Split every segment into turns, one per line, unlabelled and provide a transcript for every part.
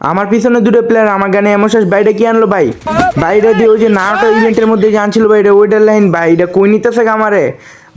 আমার পিছনে দুটো প্লেয়ার আমার গানে এমন শেষ বাইরে কি আনলো ভাই? বাইরে দিয়ে ওই যে নাটো ইভেন্টের মধ্যে যে আনছিল ভাই ওইটার লাইন ভাই, এটা কই নিতেছে আমারে?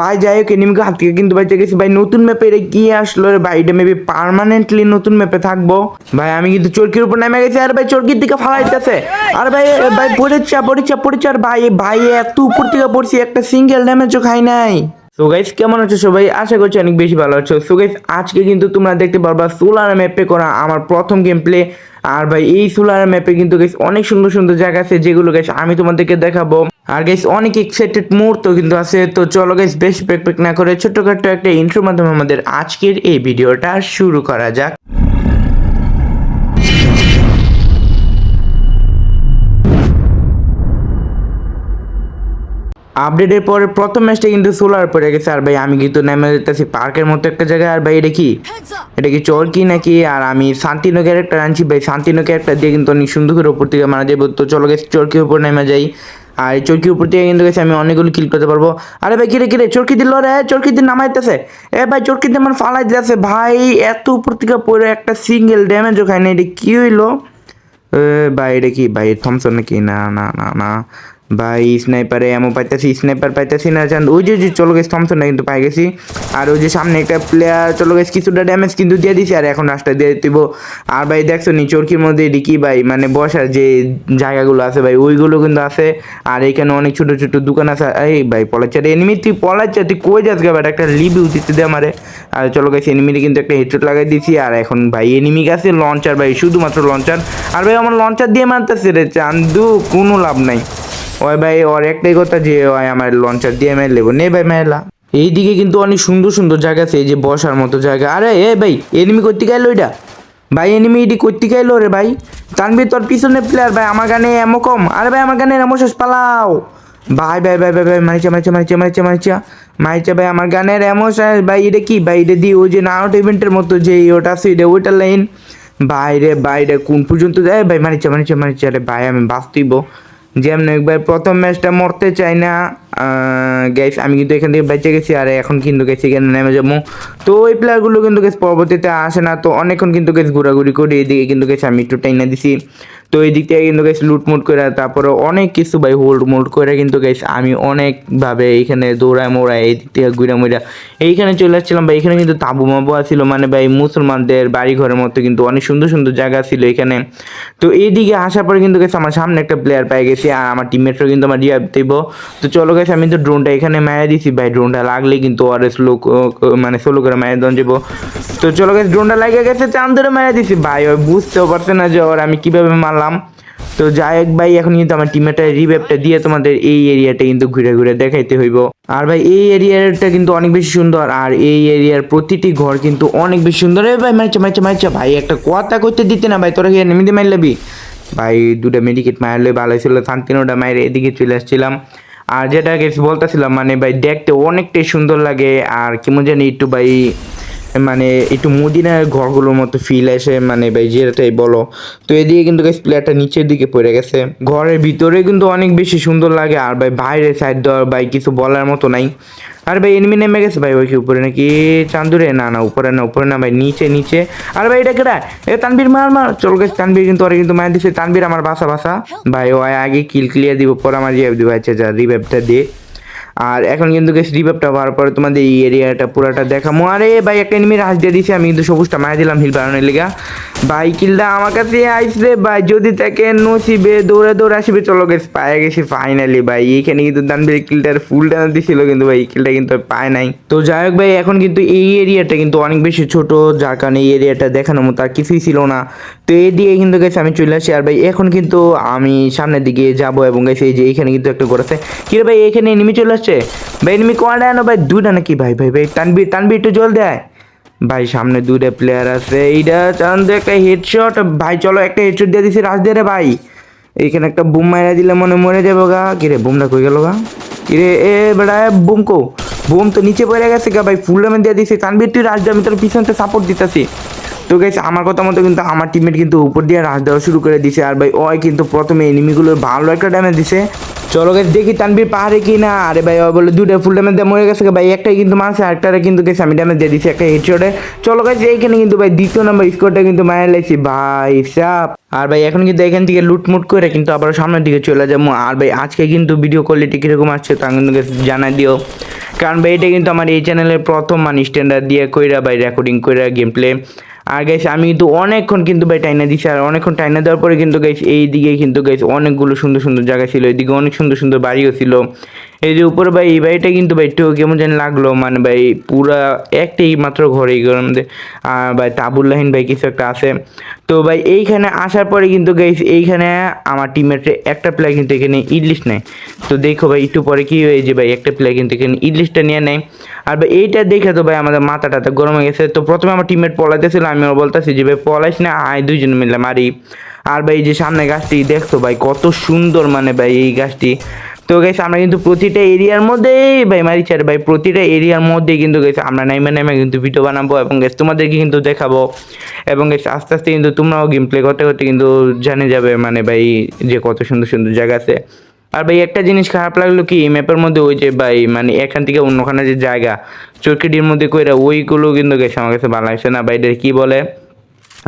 ভাই, যাই হোক, এনিমিকে হাত থেকে কিন্তু ভাই গেছি। ভাই, নতুন ম্যাপে এটা কি আসলো রে ভাই? এটা মেবি পার্মানেন্টলি নতুন ম্যাপে থাকব। ভাই, আমি কিন্তু চরকির উপর নেমে গেছি। আর ভাই, চরকির দিকে ফালাইতেছে। আর ভাই ভাই, পড়েছে পড়েছে পড়েছে। আর ভাই ভাই এত উপর থেকে পড়ছি, একটা সিঙ্গেল ড্যামেজও খাই নাই। সো গাইস কেমন আছো সবাই? আশা করছি অনেক বেশি ভালো আছো। সো গাইস আজকে কিন্তু তোমরা দেখতে পারবা সোলার ম্যাপে করা আমার প্রথম গেম প্লে আর ভাই, এই সোলার ম্যাপে কিন্তু গাইস অনেক সুন্দর সুন্দর জায়গা আছে যেগুলো গাইস আমি তোমাদেরকে দেখাবো। আর গাইস অনেক এক্সাইটেড মুহূর্ত কিন্তু আছে। তো চলো গাইস বেশি পেক পেক না করে ছোটখাটো একটা ইন্ট্রোর মাধ্যমে আমাদের আজকের এই ভিডিওটা শুরু করা যাক। আপডেটের পরে প্রথম ম্যাচটা কিন্তু সোলার পড়ে গেছে। আর ভাই আমি কিন্তু নেমে যেতেছি পার্কের মতো একটা জায়গায়। আর ভাই এটা কি? এটা কি চরকি নাকি? আর আমি শান্তিনো ক্যারেক্টার আনছি। ভাই শান্তিনো ক্যারেক্টার দিয়ে কিন্তু অনেক সুন্দর করে উপর থেকে মারা যাব। তো চলো গেছে চরকির উপর নেমে যাই। আর এই চরকির উপর থেকে কিন্তু গেছে আমি অনেকগুলো কিল করতে পারব। আরে ভাই কিরে কিরে চরকি দিল রে চরকি দিন নামাইতেছে। এ ভাই চরকি দিয়ে আমার ফালাই দিতেছে। ভাই এত উপর থেকে পড়ে একটা সিঙ্গেল ড্যামেজও খায় না এটা কি হইল? ভাই এটা কি? ভাই থমসন নাকি? না না না না। ভাই স্নাইপারে এমন পাইতেছি স্নাইপার পাইতেছি না, জান ওই যে চলো গেছি থমসনটা কিন্তু পাই গেছি। আর ওই যে সামনে একটা প্লেয়ার চলো গেছি কিছুটা ড্যামেজ কিন্তু দিয়ে দিছি, আর এখন রাস্তা দিয়ে দিব। আর ভাই, দেখছ, নি চরকির মধ্যে এটি কি ভাই? মানে বসার যে জায়গাগুলো আছে ভাই, ওইগুলো কিন্তু আছে। আর এখানে অনেক ছোট ছোট দোকান আছে। এই ভাই পলাচার এনিমি তুই পলাচার তুই কই যাস গাবার একটা লিভিউ দিতে দে আমারে। আর চলো গেছি এনিমিতে কিন্তু একটা হেডশট লাগাই দিছি। আর এখন ভাই এনিমি গাছে লঞ্চার ভাই, শুধুমাত্র লঞ্চার আর ভাই, আমার লঞ্চার দিয়ে মারতেছে রে, চান্দু, কোনো লাভ নাই। ওই ভাই, ওর একটাই কথা যে, ওই আমার লঞ্চার দিয়ে মেরে লেবো নে ভাই মেলা এইদিকে কিন্তু অনেক সুন্দর সুন্দর জায়গা আছে, এই যে বসার মতো জায়গা। আরে, এ ভাই এনিমি করতে গেল ওইটা ভাই এনিমি এটি করতে গেল রে ভাই? তানবি তোর পিছনে প্লেয়ার ভাই, আমার গানে এমন কম। আরে ভাই, আমার গানে এমন শেষ, পালাও। ভাই ভাই ভাই ভাই ভাই, মারিচা মারিচা মারিচা মারিচা মারিচা। মারিচা, ভাই, আমার গানের এমন ভাই, এটা কি? ভাই, এটা দিয়ে ওই যে নাউট ইভেন্টের মতো যে ওটা আছে, এটা ওইটার লাইন বাইরে বাইরে কোন পর্যন্ত যায়? ভাই, মারিচা মারিচা মারিচা। রে ভাই, আমি বাঁচতেইব যেমন একবার প্রথম ম্যাচটা মরতে চাই না। গ্যাস আমি কিন্তু এখান থেকে বেঁচে গেছি আর এখন কিন্তু গেছি এখানে নেমে যাব। তো ওই প্লেয়ারগুলো কিন্তু গেছে পরবর্তীতে আসে না। তো অনেকক্ষণ কিন্তু গেছে ঘোরাঘুরি করে এদিকে কিন্তু গেছে আমি একটু টাইনা দিছি। তো এই দিক থেকে কিন্তু গেছে লুটমুট করে, তারপরে অনেক কিছু ভাই হোল্ড মোল্ড করে কিন্তু গেছে আমি অনেকভাবে এইখানে দৌড়ায় মোড়ায় এই দিক থেকে ঘুরে মুড়া এইখানে চলে আসছিলাম ভাই, এখানে কিন্তু তাবু মাবু ছিল মানে ভাই মুসলমানদের বাড়ি ঘরের মতো কিন্তু অনেক সুন্দর সুন্দর জায়গা ছিল এখানে। তো এইদিকে আসার পরে কিন্তু গেছে আমার সামনে একটা প্লেয়ার পেয়ে গেছি, আর আমার টিমমেটরা কিন্তু আমার রিয়াব দেব। তো চলো গেছে আমি তো ড্রোনটা এখানে মারা দিছি ভাই ড্রোনটা লাগলে কিন্তু আর স্লো মানে স্লো করে মারা দন যাব তো চলো গেছে ড্রোনটা লাগে গেছে চান ধরে মারা দিছি। ভাই, ওই বুঝতেও পারছে না যে ওর আমি কীভাবে মারলাম। তো যাই হোক ভাই, এখন কিন্তু আমার টিমেটা রিভেপটা দিয়ে তোমাদের এই এরিয়াটা কিন্তু ঘুরে ঘুরে দেখাইতে হইব। আর ভাই, এই এরিয়াটা কিন্তু অনেক বেশি সুন্দর, আর এই এরিয়ার প্রতিটি ঘর কিন্তু অনেক বেশি সুন্দর। ভাই মারছে মারছে মারছে ভাই, একটা কথা করতে দিতে না, ভাই, তোরা কি এমনিতে মারলাবি ভাই, দুটো মেডিকেট মারলে ভালো ছিল শান্তিনোটা মায়ের এদিকে চলে আসছিলাম। আর যেটা বলতেছিলাম মানে ভাই, দেখতে অনেকটাই সুন্দর লাগে, আর কেমন জানি একটু ভাই মানে একটু মদিনার ঘরগুলোর মতো ফিল আসে মানে ভাই যেটাই বলো। তো এদিকে কিন্তু প্লেয়ারটা নিচের দিকে পড়ে গেছে। ঘরের ভিতরে কিন্তু অনেক বেশি সুন্দর লাগে, আর ভাই বাইরে সাইড দেওয়ার ভাই কিছু বলার মতো নাই। আর ভাই এনিমি নেমে গেছে ভাই, ওই কি উপরে নাকি? চান্দুরে? না না, উপরে না উপরে না ভাই, নিচে নিচে। আর ভাই এটা কেটা এ তানবীর মার মার। চল গেছে তানবীর কিন্তু ওরা কিন্তু মার দিছে। তানবীর আমার বাসা বাসা। ভাই, ও আগে কিল ক্লিয়ার দিব, পর আমার রিভাইভ দিব। আচ্ছা যা রিভাইভটা দিয়ে আর এখন কিন্তু গেছি রিভাবটা হওয়ার পরে তোমাদের এই এরিয়াটা পুরাটা দেখামো। আরে ভাই, একটা এনিমি রাজ দিয়ে দিছি, আমি কিন্তু সবুজটা মারা দিলাম হিল বাড়ানোর লেগা। ভাই, কিলটা আমার কাছে আইসরে ভাই। যদি তাকে নসিবে দৌড়ে দৌড়ে আসবে, চলো গেছে পায়ে গেছি ফাইনালি ভাই। এইখানে কিন্তু দানবীর কিলটার ফুল টান দিছিল কিন্তু, ভাই কিলটা কিন্তু পায় নাই। তো যাই হোক, ভাই, এখন কিন্তু এই এরিয়াটা কিন্তু অনেক বেশি ছোট, যার কারণে এই এরিয়াটা দেখানোর মতো আর কিছুই ছিল না। তো এই দিয়ে কিন্তু গেছে আমি চলে আসি। আর ভাই, এখন কিন্তু আমি সামনের দিকে যাব এবং গেছে এই যে এইখানে কিন্তু একটা ঘর আছে। কি রে ভাই এখানে এনিমি চলে আসছে? ভাই এনিমি কয়টা আনো? ভাই, দুইটা নাকি? ভাই ভাই ভাই তানবি তানবি একটু জল দেয়। ভাই, সামনে দুইটা প্লেয়ার আছে। এইটা চান তো একটা হেডশট ভাই, চলো একটা হেডশট দিয়ে দিছি, রাজ দিয়ে রে ভাই। এইখানে একটা বুম মারা দিলে মনে মরে যাব গা। কিরে বুমটা কই গেল গা? কিরে, এ বেড়া বুম কো? বুম তো নিচে পড়ে গেছে গা ভাই ফুল ডামে দিয়ে দিছি। তানবির তুই রাজ দিয়ে আমি তোর পিছনতে সাপোর্ট দিতেছি। তো গেছে আমার কথা মতো কিন্তু আমার টিমমেট কিন্তু উপর দিয়ে রাজ দেওয়া শুরু করে দিছে। আর ভাই, ওই কিন্তু প্রথমে এনিমিগুলোর ভালো একটা ড্যামেজ দিছে। চলো গেছে দেখি তানবির পাহাড়ে কি না আরে ভাই, ও বলে দুটো ফুল ড্যামেজ মরে গেছে ভাই? একটাই কিন্তু মারছে আরেকটারে কিন্তু গেছে, আমি ড্যামেজ দিয়ে দিচ্ছি একটা হেডশটে চলো গেছে এইখানে কিন্তু ভাই দ্বিতীয় নম্বর স্কোরটা কিন্তু মারা লাইছি। ভাই সাপ আর ভাই, এখন কিন্তু এখান থেকে লুটমুট করে কিন্তু আবার সামনের দিকে চলে যাব। আর ভাই, আজকে কিন্তু ভিডিও কোয়ালিটি কীরকম আসছে তা কিন্তু জানাই দিও। কারণ ভাই, এটা কিন্তু আমার এই চ্যানেলের প্রথম মানে স্ট্যান্ডার্ড দিয়ে কইরা ভাই রেকর্ডিং কইরা গেম প্লে আর গাইস আমি কিন্তু অনেকক্ষণ কিন্তু ভাই টাইনা দিছি, আর অনেকক্ষণ টাইনা দেওয়ার পরে কিন্তু গাইস এই দিকে কিন্তু গাইস অনেকগুলো সুন্দর সুন্দর জায়গা ছিল, এইদিকে অনেক সুন্দর সুন্দর বাড়িও ছিল। এই যে উপরে ভাই, এই বাড়িটা কিন্তু ভাই একটু কেমন যেন লাগল। মানে ভাই পুরা একটাই মাত্র ঘর ঘরের মধ্যে। আর ভাই তাবুল তাবুল্লাহিন ভাই কিছু একটা আছে। তো ভাই এইখানে আসার পরে কিন্তু গাইস এইখানে আমার টিমের একটা প্লেয়ার কিন্তু এখানে ইডলিশ নেয়। তো দেখো ভাই, একটু পরে কী হয়ে যে ভাই, একটা প্লেয়ার কিন্তু এখানে ইডলিশটা নিয়ে নেয়। আর ভাই এইটা দেখে তো ভাই আমাদের মাথাটা তো গরম হয়ে গেছে। তো প্রথমে আমার টিমমেট পলাইতেছিল, আমি বলতেছি যে ভাই পলাইস না, আয় দুইজন মিলে মারি। আর ভাই যে সামনে গাছটি, দেখছ ভাই কত সুন্দর মানে ভাই এই গাছটি। তো গেছে আমরা কিন্তু প্রতিটা এরিয়ার মধ্যেই ভাই মারি চার ভাই প্রতিটা এরিয়ার মধ্যেই কিন্তু গেছে আমরা নাইমে নাইমে কিন্তু ভিডিও বানাবো এবং গেছে তোমাদেরকে কিন্তু দেখাবো। এবং গেছে আস্তে আস্তে কিন্তু তোমরাও গেম প্লে করতে করতে কিন্তু জানে যাবে মানে ভাই যে কত সুন্দর সুন্দর জায়গা আছে। আর ভাই একটা জিনিস খারাপ লাগল কি ম্যাপের মধ্যে ওই যে ভাই মানে এখান থেকে অন্যখানে যে জায়গা চরকিটির মধ্যে কইরা ওইগুলো কিন্তু গেছে আমার কাছে ভালো লাগছে না। ভাই এটা কি বলে?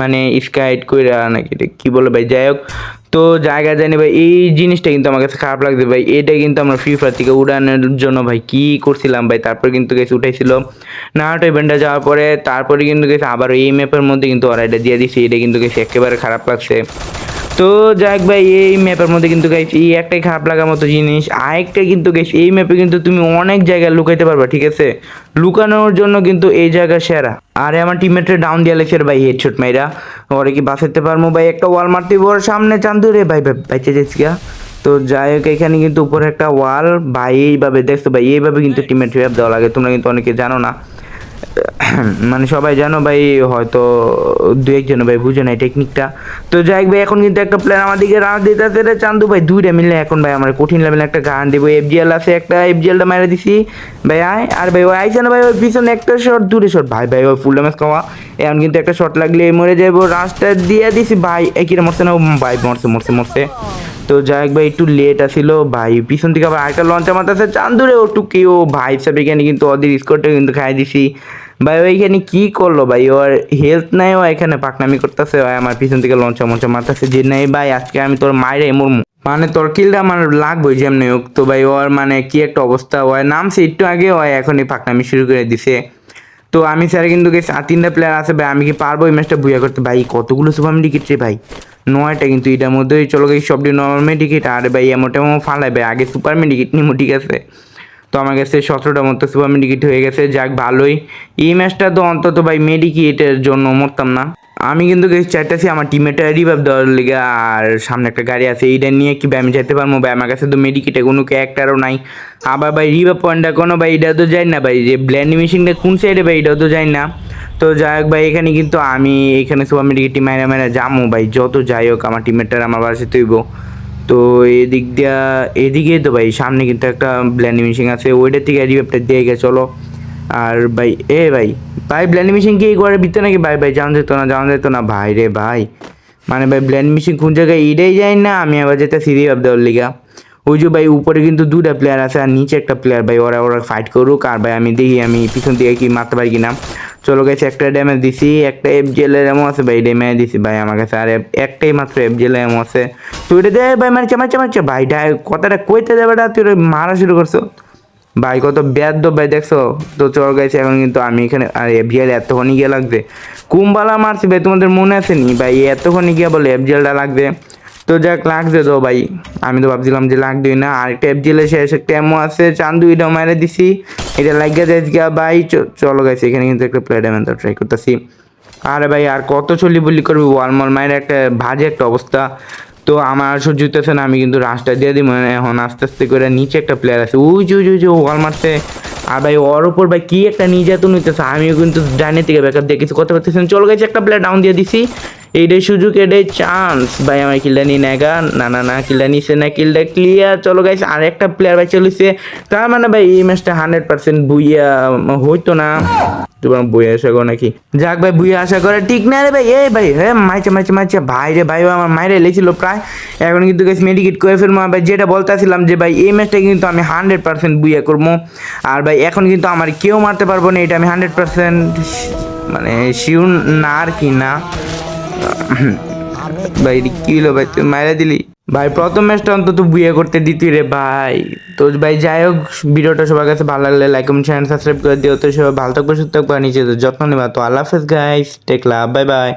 মানে স্কাইট কইরা নাকি কি বলে ভাই? যাই হোক তো জায়গা জানি ভাই, এই জিনিসটা কিন্তু আমার কাছে খারাপ লাগছে ভাই। এটা কিন্তু আমরা ফ্রি ফায়ার থেকে উড়ানোর জন্য ভাই কি করছিলাম ভাই? তারপর কিন্তু গেছে উঠাইছিল নাহাটো ইভেন্টটা যাওয়ার পরে, তারপরে কিন্তু গেছে আবার এই ম্যাপের মধ্যে কিন্তু ওরা এটা দিয়ে দিছে। এটা কিন্তু গেছে একেবারে খারাপ লাগছে। তো যাক ভাই এই ম্যাপের মধ্যে কিন্তু গাইছি এই একটাই খারাপ লাগার মতো জিনিস। আরেকটা কিন্তু গেছি এই ম্যাপে কিন্তু তুমি অনেক জায়গায় লুকাইতে পারবা ঠিক আছে? লুকানোর জন্য কিন্তু এই জায়গা সেরা। আরে আমার টিমমেটে ডাউন দিয়ে লেগেছে ভাই হেডশট মাইরা। ওরে কি বাঁচাতে পারব ভাই? একটা ওয়াল মারতে ওর সামনে চান্দু রে। ভাই ভাই বাইচে যাচ্ছি গা তো যাই হোক এখানে কিন্তু উপরে একটা ওয়াল ভাই এইভাবে দেখছ ভাই এইভাবে কিন্তু টিমমেট রিভাব দেওয়া লাগে। তোমরা কিন্তু অনেকে জানো না। মানে সবাই জানো ভাই, হয়তো দু একজন ভাই বুঝে নাই টেকনিকটা তো যাই ভাই, এখন কিন্তু একটা প্ল্যান আমার দিকে রান দিতেছে রে চান্দু ভাই, দুইটা মিললে এখন ভাই আমার কঠিন লেভেলে একটা গান দেবো। এফজিএল আছে একটা এফজিএলটা মেরে দিছি। ভাই, আয়, আর ভাই ওই আইসে ভাই ওই পিছনে একটা শট দূরে শট ভাই ভাই ওই ফুল ড্যামেজ খাওয়া। এখন কিন্তু একটা শট লাগলে মরে যাব রাস্তা দিয়ে দিছি, ভাই, একই মরছে না ভাই, মরছে মরছে মরছে। তো যাই হোক ভাই, একটু লেট আসিল ভাই, পিছন থেকে আবার আরেকটা লঞ্চ মারতেছে। চান্দুরে ও টুকি, ও ভাই সাহেব কিন্তু ওদের স্কোরটা কিন্তু খাই দিছি। ভাই, ওইখানে কি করল ভাই? ওর হেলথ নাই, ও এখানে পাকনামি করতেছে ভাই আমার পিছন থেকে লঞ্চা মঞ্চা মারতেছে, যে নাই ভাই, আজকে আমি তোর মায়ের এমর মানে তোর কিলটা আমার লাগবে যেমনি হোক, তো ভাই, ওর মানে কি একটা অবস্থা হয় নামছে একটু আগে হয় এখনই পাকনামি শুরু করে দিছে। তো আমি স্যার কিন্তু আর তিনটা প্লেয়ার আছে ভাই, আমি কি পারব এই ম্যাচটা বুয়া করতে? ভাই, কতগুলো সুপার মেডিকেট রে ভাই? নয়টা কিন্তু এটার মধ্যেই, চলো গেছি সবটি নর্মাল মেডিকেট আরে ভাই এমন ফালাই, ভাই, আগে সুপার মেডিকেট নিমো, ঠিক আছে? তো আমার কাছে সতেরোটা মতো সুপার মেডিকেট হয়ে গেছে, যাক ভালোই। এই ম্যাচটা তো অন্তত ভাই মেডিকেটের জন্য মরতাম না। আমি কিন্তু চাইতেছি আমার টিমেটা রিভাইভ দেওয়ার লিগে, আর সামনে একটা গাড়ি আছে, এইটা নিয়ে কি ভাই আমি যেতে পারব? ভাই আমার কাছে তো মেডিকেটে কোনো ক্যারেক্টারও নাই। আবার ভাই রিভাইভ পয়েন্টটা কোনো ভাই এটা তো যাই না ভাই, যে ব্ল্যান্ড মেশিনটা কোন সাইডে ভাই এটাও তো যাই না। তো যাই হোক ভাই, এখানে কিন্তু আমি, এখানে সুপার মেডিকেট টিম মাইরা মাইরা যামো ভাই, যত যাই হোক আমার টিমেটার আমার বাসে তৈব তো এদিক দিয়া এদিকে তো ভাই, সামনে কিন্তু একটা ব্ল্যান্ড মেশিন আছে, ওইটার থেকে রিভাইভটা দিয়ে গে চলো। আর ভাই, এ ভাই ভাই ব্ল্যান্ড মেশিন কি এই ঘরের ভিতরে নাকি? ভাই ভাই জানা যেত না জানা যেত না, ভাই রে ভাই। মানে ভাই ব্ল্যান্ড মেশিন কোন জায়গায় ইডেই যায় না, আমি আবার যেতে সিরি ভাব দেওয়ার লিগা। ওই যে ভাই, উপরে কিন্তু দুটা প্লেয়ার আছে, আর নিচে একটা প্লেয়ার ভাই, ওরা ওরা ফাইট করুক, আর ভাই, আমি দেখি, আমি পিছন দিকে কি মারতে পারি কিনা। চলো গেছে একটা ড্যামেজ দিছি, একটা এফ জেলের এমন আছে ভাই ড্যামেজ দিছি ভাই আমার কাছে, আর একটাই মাত্র এফ জেলের এমন আছে। তুই দে ভাই, মারছে মারছে মারছে। ভাই ডা- কথাটা কইতে যাবে না তুই মারা শুরু করছ। ভাই, কত ব্যাদ ভাই, দেখছ? তো চল গেছে এখন কিন্তু আমি এখানে, আর এফ এফজিএল এতক্ষণই গিয়ে লাগবে কুম্বালা মারছি ভাই, তোমাদের মনে আছে নি? ভাই, এতক্ষণই গিয়ে বলে এফজিএলটা লাগবে তো যাক লাগছে তো ভাই। আমি তো ভাবছিলাম যে লাগবেই না, আর একটা এফজিএল শেষ একটা এমও আছে চান্দু এটা মারে দিছি। এটা লাগিয়ে যাই গিয়া ভাই চলো গেছে এখানে কিন্তু একটা প্লেয়ার আমি ট্রাই করতেছি। আরে ভাই, আর কত চলি বলি করবি ওয়ালমল মায়ের একটা ভাজে একটা অবস্থা। তো আমার আর সহ্য হইতেছে না, আমি কিন্তু রাস্তা দিয়ে দিই মানে এখন আস্তে আস্তে করে নিচে একটা প্লেয়ার আছে। উই উই যে ওয়াল মারছে। আর ভাই, ওর উপর ভাই, কি একটা নির্যাতন হইতেছে, আমিও কিন্তু ডাইনে থেকে ব্যাকআপ দিয়ে কিছু করতে পারতেছি। চলে গেছে একটা প্লেয়ার ডাউন দিয়ে দিছি। এইটাই সুযোগ, এটাই চান্স ভাই, আমার কিলটা নিয়ে নেগা না না না কিলটা নিছে না কিলটা ক্লিয়ার চলো গাইস আর একটা প্লেয়ার ভাই চলেছে তার মানে ভাই, এই ম্যাচটা হান্ড্রেড পার্সেন্ট বুইয়া, হইতো না। তোমার বই আশা করো নাকি? যাক ভাই আশা ঠিক না রে ভাই ভাই হ্যাঁ মাইছে ভাই রে ভাই আমার লেছিল প্রায়। এখন কিন্তু মেডিকেট করে যেটা বলতেছিলাম যে ভাই, এই কিন্তু আমি হান্ড্রেড পার্সেন্ট বুইয়া করব। আর ভাই, এখন কিন্তু আমার কেউ মারতে পারব না। এটা আমি হান্ড্রেড পার্সেন্ট মানে শিউর না আর কি না। ভাই কি হলো ভাই? তুই মাইরা দিলি? ভাই, প্রথম ম্যাচটা অন্তত বিয়ে করতে দিতি রে ভাই। তো ভাই, যাই হোক, ভিডিওটা সবার কাছে ভালো লাগলে লাইক কমেন্ট শেয়ার সাবস্ক্রাইব করে দিও। তো সবাই ভালো থাকবে, সুস্থ থাকবে নিজেদের যত্ন নেবা। তো আল্লাহ হাফেজ guys tech love bye bye